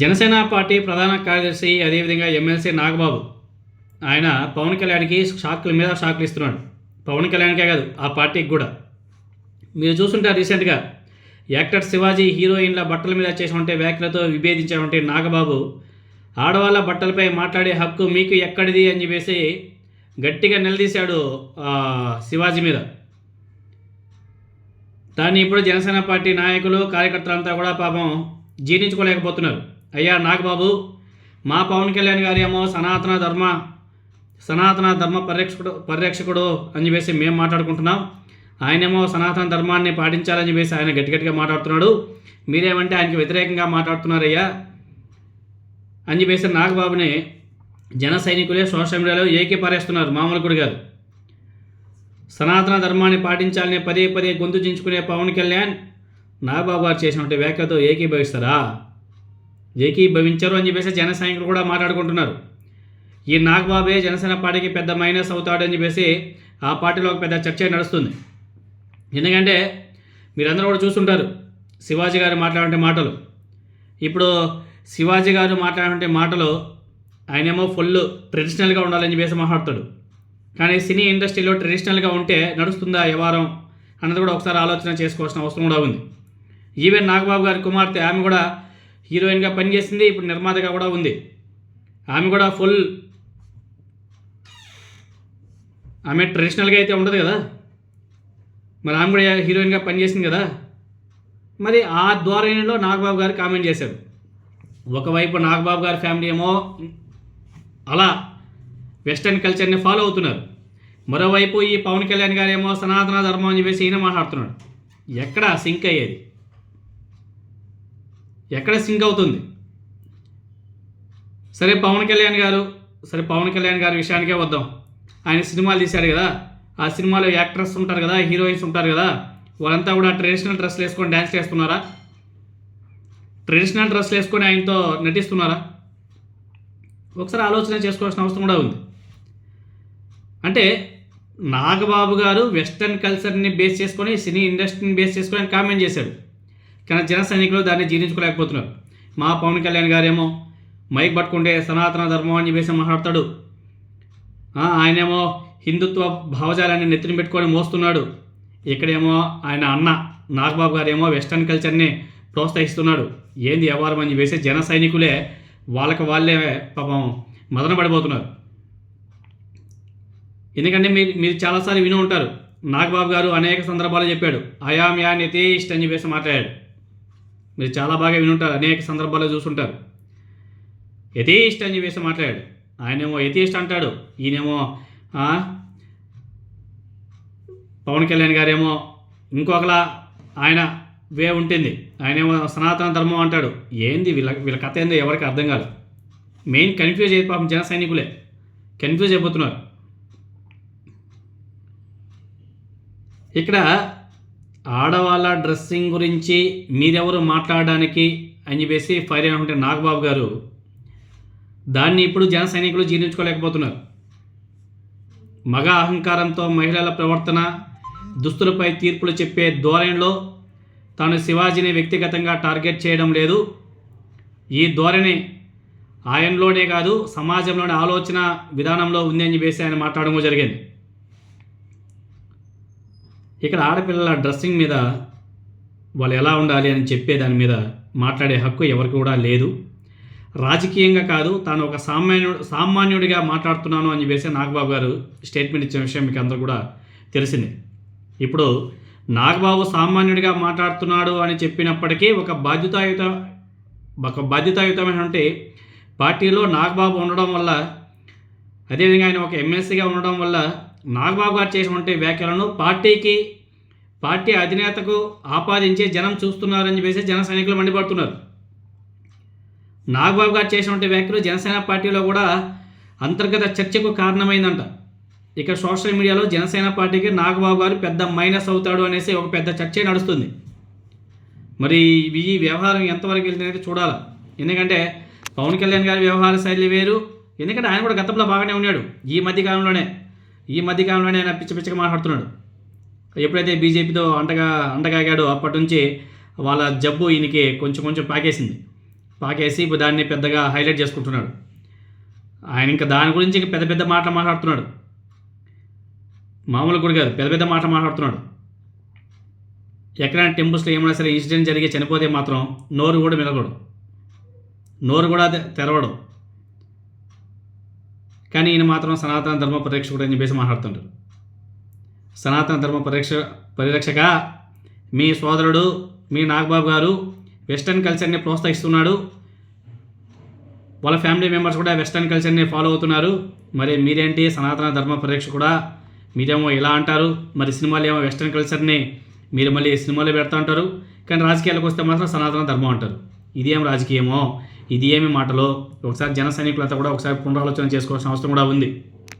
Janasena party ప్రధాన కార్యదర్శి అదేవిధంగా ఎమ్మెల్సీ నాగబాబు. ఆయన పవన్ కళ్యాణ్కి షాక్ల మీద షాక్లు ఇస్తున్నాడు. పవన్ కళ్యాణ్కే కాదు ఆ పార్టీకి కూడా. మీరు చూస్తుంటారు రీసెంట్గా యాక్టర్ శివాజీ హీరోయిన్ల బట్టల మీద చేసినటువంటి వ్యాఖ్యలతో విభేదించినటువంటి నాగబాబు ఆడవాళ్ళ బట్టలపై మాట్లాడే హక్కు మీకు ఎక్కడిది అని చెప్పేసి గట్టిగా నిలదీశాడు శివాజీ మీద. దాన్ని ఇప్పుడు జనసేన పార్టీ నాయకులు కార్యకర్తలంతా కూడా పాపం జీర్ణించుకోలేకపోతున్నారు. అయ్యా నాగబాబు మా పవన్ కళ్యాణ్ గారేమో సనాతన ధర్మ సనాతన ధర్మ పరిరక్షకుడు పరిరక్షకుడు అని చెప్పేసి మేము మాట్లాడుకుంటున్నాం. ఆయనేమో సనాతన ధర్మాన్ని పాటించాలని చెప్పేసి ఆయన గట్టి గట్టిగా మాట్లాడుతున్నాడు. మీరేమంటే ఆయనకి వ్యతిరేకంగా మాట్లాడుతున్నారయ్యా? అని చెప్పేసి నాగబాబుని జన సైనికులే సోషల్ మీడియాలో ఏకీపారేస్తున్నారు. మామూలు కూడా సనాతన ధర్మాన్ని పాటించాలని పదే పదే గొంతు చించుకునే పవన్ కళ్యాణ్ నాగబాబు గారు చేసినటువంటి వ్యాఖ్యలతో ఏకీభవిస్తారా? ఏకీభవించరు అని చెప్పేసి జన సైనికులు కూడా మాట్లాడుకుంటున్నారు. ఈ నాగబాబే జనసేన పార్టీకి పెద్ద మైనస్ అవుతాడని చెప్పేసి ఆ పార్టీలో ఒక పెద్ద చర్చ నడుస్తుంది. ఎందుకంటే మీరందరూ కూడా చూస్తుంటారు శివాజీ గారు మాట్లాడే మాటలు. ఇప్పుడు శివాజీ గారు మాట్లాడే మాటలు ఆయనేమో ఫుల్ ట్రెడిషనల్గా ఉండాలని చెప్పేసి మాట్లాడతాడు. కానీ సినీ ఇండస్ట్రీలో ట్రెడిషనల్గా ఉంటే నడుస్తుందా వ్యవహారం అన్నది కూడా ఒకసారి ఆలోచన చేసుకోవాల్సిన అవసరం కూడా ఉంది. ఈవెన్ నాగబాబు గారి కుమార్తె ఆమె కూడా హీరోయిన్గా పనిచేసింది ఇప్పుడు నిర్మాతగా కూడా ఉంది. ఆమె కూడా ఫుల్ ఆమె ట్రెడిషనల్గా అయితే ఉండదు కదా? మరి ఆమె కూడా హీరోయిన్గా పనిచేసింది కదా? మరి ఆ ధోరణిలో నాగబాబు గారు కామెంట్ చేశారు. ఒకవైపు నాగబాబు గారి ఫ్యామిలీ ఏమో అలా వెస్టర్న్ కల్చర్ని ఫాలో అవుతున్నారు. మరోవైపు ఈ పవన్ కళ్యాణ్ గారేమో సనాతన ధర్మం అని చెప్పేసి ఈయన మాట్లాడుతున్నాడు. ఎక్కడ సింక్ అయ్యేది. ఎక్కడ సింక్ అవుతుంది? సరే పవన్ కళ్యాణ్ గారు సరే పవన్ కళ్యాణ్ గారి విషయానికే వద్దాం. ఆయన సినిమాలు తీశాడు కదా. ఆ సినిమాలో యాక్టర్స్ ఉంటారు కదా హీరోయిన్స్ ఉంటారు కదా. వాళ్ళంతా కూడా ట్రెడిషనల్ డ్రెస్లు వేసుకొని డ్యాన్స్ చేస్తున్నారా? ట్రెడిషనల్ డ్రెస్లు వేసుకొని ఆయనతో నటిస్తున్నారా? ఒకసారి ఆలోచన చేసుకోవాల్సిన అవసరం కూడా ఉంది. అంటే నాగబాబు గారు వెస్టర్న్ కల్చర్ని బేస్ చేసుకొని సినీ ఇండస్ట్రీని బేస్ చేసుకొని ఆయన కామెంట్ చేశాడు. కానీ జన సైనికులు దాన్ని జీర్ణించుకోలేకపోతున్నారు. మా పవన్ కళ్యాణ్ గారేమో మైక్ పట్టుకుంటే సనాతన ధర్మం అని చెప్పేసి మాట్లాడతాడు. ఆయనేమో హిందుత్వ భావజాలాన్ని నెత్తిన పెట్టుకొని మోస్తున్నాడు. ఇక్కడేమో ఆయన అన్న నాగబాబు గారేమో వెస్టర్న్ కల్చర్ని ప్రోత్సహిస్తున్నాడు. ఏంది వ్యవహారం అని చెప్పేసి జన సైనికులే వాళ్ళకి వాళ్ళే పాపం మదన పడిపోతున్నారు. ఎందుకంటే మీరు మీరు చాలాసార్లు విని ఉంటారు. నాగబాబు గారు అనేక సందర్భాలు చెప్పాడు. అయామ్ యా ఇష్టం అని చెప్పేసి మాట్లాడాడు. మీరు చాలా బాగా విని ఉంటారు అనేక సందర్భాల్లో చూసుంటారు. యథేష్ట్ అని చెప్పేసి మాట్లాడాడు. ఆయనేమో యథేష్ట్ అంటాడు. ఈయనేమో పవన్ కళ్యాణ్ గారేమో ఇంకొకలా ఆయన వే ఉంటుంది. ఆయనేమో సనాతన ధర్మం అంటాడు. ఏంది వీళ్ళ వీళ్ళ కథ ఏందో ఎవరికి అర్థం కాదు మెయిన్ కన్ఫ్యూజ్ అయ్యి పాపం జన సైనికులే. కన్ఫ్యూజ్ అయిపోతున్నారు. ఇక్కడ ఆడవాళ్ళ డ్రెస్సింగ్ గురించి మీరెవరు మాట్లాడడానికి అని చెప్పేసి ఫైర్ అయినటువంటి నాగబాబు గారు దాన్ని ఇప్పుడు జన సైనికులు జీర్ణించుకోలేకపోతున్నారు. మగ అహంకారంతో మహిళల ప్రవర్తన దుస్తులపై తీర్పులు చెప్పే ధోరణిలో తాను శివాజీని వ్యక్తిగతంగా టార్గెట్ చేయడం లేదు. ఈ ధోరణి ఆయనలోనే కాదు సమాజంలోని ఆలోచన విధానంలో ఉంది అని చెప్పేసి ఆయన మాట్లాడడం జరిగింది. ఇక్కడ ఆడపిల్లల డ్రెస్సింగ్ మీద వాళ్ళు ఎలా ఉండాలి అని చెప్పే దాని మీద మాట్లాడే హక్కు ఎవరికి కూడా లేదు. రాజకీయంగా కాదు తాను ఒక సామాన్యుడు సామాన్యుడిగా మాట్లాడుతున్నాను అని చెప్పేసి నాగబాబు గారు స్టేట్మెంట్ ఇచ్చిన విషయం మీకు అందరూ కూడా తెలిసింది. ఇప్పుడు నాగబాబు సామాన్యుడిగా మాట్లాడుతున్నాడు అని చెప్పినప్పటికీ ఒక బాధ్యతాయుత ఒక బాధ్యతాయుతమైనటువంటి పార్టీలో నాగబాబు ఉండడం వల్ల అదేవిధంగా ఆయన ఒక ఎమ్మెల్సీగా ఉండడం వల్ల నాగబాబు గారు చేసినటువంటి వ్యాఖ్యలను పార్టీకి పార్టీ అధినేతకు ఆపాదించే జనం చూస్తున్నారని చెప్పేసి జన సైనికులు మండిపడుతున్నారు. నాగబాబు గారు చేసినటువంటి వ్యాఖ్యలు జనసేన పార్టీలో కూడా అంతర్గత చర్చకు కారణమైందంట. ఇక సోషల్ మీడియాలో జనసేన పార్టీకి నాగబాబు గారు పెద్ద మైనస్ అవుతాడు అనేసి ఒక పెద్ద చర్చ నడుస్తుంది. మరి ఈ వ్యవహారం ఎంతవరకు వెళ్తుందనేది చూడాలి. ఎందుకంటే పవన్ కళ్యాణ్ గారి వ్యవహార శైలి వేరు. ఎందుకంటే ఆయన కూడా గతంలో బాగానే ఉన్నాడు. ఈ మధ్య కాలంలోనే. ఈ మధ్య కాలంలోనే ఆయన పిచ్చి పిచ్చిగా మాట్లాడుతున్నాడు. ఎప్పుడైతే బీజేపీతో అంటగా అంటగాగాడో అప్పటి నుంచి వాళ్ళ జబ్బు ఈయనకి కొంచెం కొంచెం పాకేసింది. పాకేసి ఇప్పుడు దాన్ని పెద్దగా హైలైట్ చేసుకుంటున్నాడు. ఆయన ఇంకా దాని గురించి ఇంకా పెద్ద పెద్ద మాటలు మాట్లాడుతున్నాడు. మామూలు కూడా కాదు పెద్ద పెద్ద మాటలు మాట్లాడుతున్నాడు. ఎక్కడైనా టెంపుల్స్లో ఏమైనా సరే ఇన్సిడెంట్ జరిగి చనిపోతే మాత్రం నోరు కూడా మిలగడు నోరు కూడా తెరవడం. కానీ ఈయన మాత్రం సనాతన ధర్మ పరిరక్షకుడు అని చెప్పేసి మాట్లాడుతుంటారు. సనాతన ధర్మ పరిరక్ష పరిరక్షక మీ సోదరుడు మీ నాగబాబు గారు వెస్టర్న్ కల్చర్ని ప్రోత్సహిస్తున్నాడు. వాళ్ళ ఫ్యామిలీ మెంబర్స్ కూడా వెస్టర్న్ కల్చర్ని ఫాలో అవుతున్నారు. మరి మీరేంటి సనాతన ధర్మ పరిరక్షకుడా? మీరేమో ఇలా అంటారు. మరి సినిమాలు ఏమో వెస్టర్న్ కల్చర్ని మీరు మళ్ళీ సినిమాలో పెడతా ఉంటారు కానీ రాజకీయాలకు వస్తే మాత్రం సనాతన ధర్మం అంటారు. ఇది రాజకీయమో? ఇది ఏమి మాటలో? ఒకసారి జన సైనికులంతా కూడా ఒకసారి పునరాలోచన చేసుకోవాల్సిన అవసరం కూడా ఉంది.